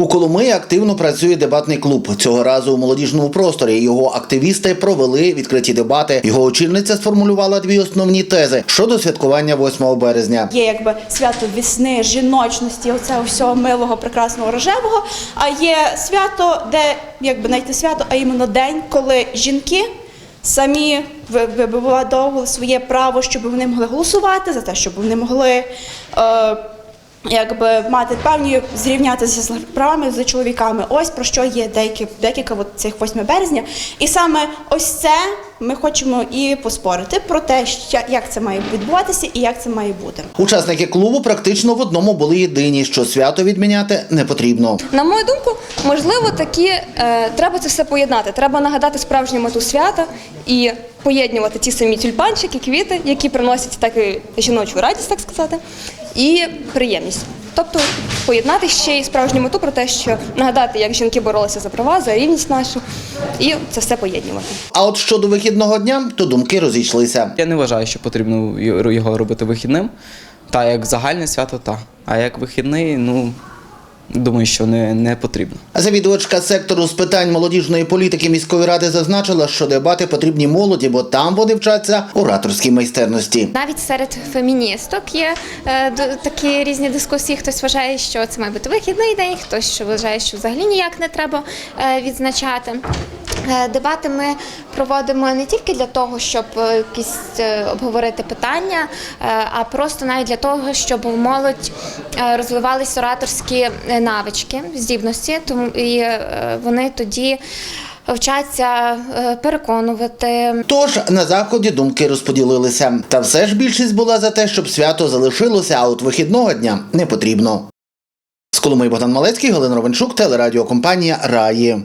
У Коломиї активно працює дебатний клуб. Цього разу у молодіжному просторі його активісти провели відкриті дебати. Його очільниця сформулювала дві основні тези щодо святкування 8 березня. Є якби свято весни, жіночності, оце всього милого, прекрасного рожевого. А є свято, де якби знайти свято, а іменно день, коли жінки самі ви- вибивали своє право, щоб вони могли голосувати за те, щоб вони могли. Е, Якби мати певні зрівнятися з правами з чоловіками, ось про що є деякі декілька от цих 8 березня. І саме ось це ми хочемо і поспорити про те, що- як це має відбуватися і як це має бути. Учасники клубу практично в одному були єдині, що свято відміняти не потрібно. На мою думку, можливо, такі е, треба це все поєднати. Треба нагадати справжню мету свята і поєднувати ті самі тюльпанчики, квіти, які приносять так і жіночу радість, так сказати, і приємність. Тобто поєднати ще й справжню мету про те, що нагадати, як жінки боролися за права, за рівність нашу, і це все поєднувати. А от щодо вихідного дня, то думки розійшлися. Я не вважаю, що потрібно його робити вихідним. Та як загальне свято, та. А як вихідний, ну думаю, що не, не потрібно. Завідувачка сектору з питань молодіжної політики міської ради зазначила, що дебати потрібні молоді, бо там вони вчаться ораторській майстерності. Навіть серед феміністок є е, такі різні дискусії. Хтось вважає, що це має бути вихідний день, хтось що вважає, що взагалі ніяк не треба е, відзначати. Е, Дебати ми проводимо не тільки для того, щоб е, якісь е, обговорити питання, а просто навіть для того, щоб у молодь розвивались ораторські навички, здібності, тому і вони тоді вчаться переконувати, Тож на заході думки розподілилися. Та все ж більшість була за те, щоб свято залишилося, а от вихідного дня не потрібно. З Коломиї Богдан Малецький, Галина Ровенчук, телерадіокомпанія Раї.